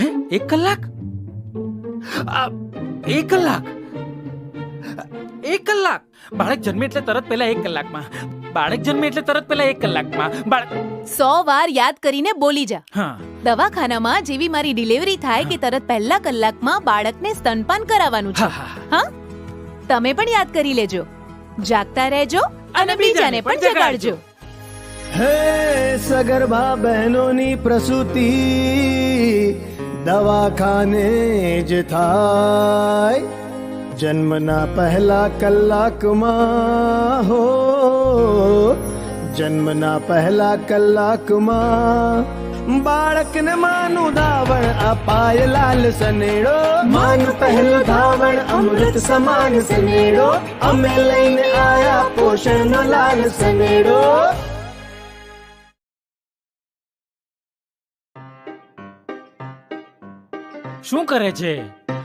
હે? એક કલાક? એક કલાક? એક કલાક? બાળક જન્મે એટલે તરત પહેલા એક કલાકમાં. બાળક જન્મે એટલે તરત પહેલા એક કલાકમાં. બાળક સો વાર યાદ કરીને બોલી જા. હા. દવાખાનામાં જેવી મારી ડિલિવરી થાય કે તરત પહેલા કલાકમાં બાળકને સ્તનપાન કરાવવાનું છે. હા તમે પણ યાદ કરી લેજો. જાગતા રહેજો અને બીજાને પણ જગાડજો. હે સગર્ભા બહેનોની પ્રસૂતિ, દવાખાને જ થાય. જન્મના પહેલા કલાકમાં હો, જન્મના પહેલા કલાકમાં બાળકને માનું ધાવણ અપાય લાલ સનેડો. માનું પહેલું ધાવણ, અમૃત સમાન સનેડો. અમે લઈને આયા પોષણનો લાલ સનેડો. શું કરે છે?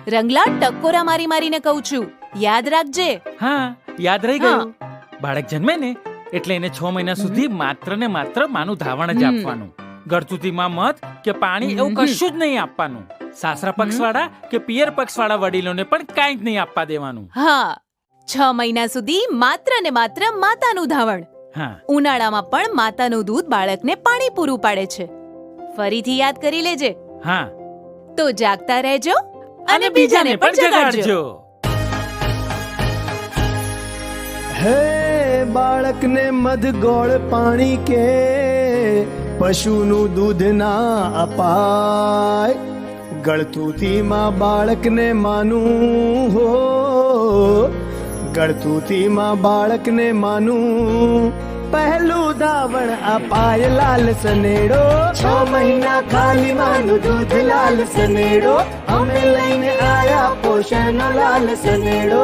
રંગલા ટકોરા મારી મારીને કહું છું. યાદ રાખજે. હા યાદ રહી ગયું. બાળક જન્મે ને એટલે એને છ મહિના સુધી માત્ર ને માત્ર માનું ધાવણ જ આપવાનું. આપવાનું માં મત કે પાણી એવું કશું જ નહીં આપવાનું. સાસરા પક્ષવાળા કે પિયર પક્ષવાળા વડીલોને પણ કાંઈ જ નહીં આપવા દેવાનું. હા. છ મહિના સુધી માત્ર ને માત્ર માતાનું ધાવણ. હા. ઉનાળામાં પણ માતાનું દૂધ બાળકને પાણી પૂરું પાડે છે. ફરીથી યાદ કરી લેજે. હા. તો જાગતા રહેજો અને બીજાને પણ જગાડજો. હે બાળકને મધ ગોળ પાણી કે પશુનું દૂધ ના અપાય. ગળતુતીમાં બાળકને માનું હો. ગળતુતીમાં બાળકને માનું ધાવણ અપાય લાલ સનેડો. છ મહિના ખાલી માનું દૂધ લાલ સનેડો. અમે લઈને આયા પોષણ લાલ સનેડો.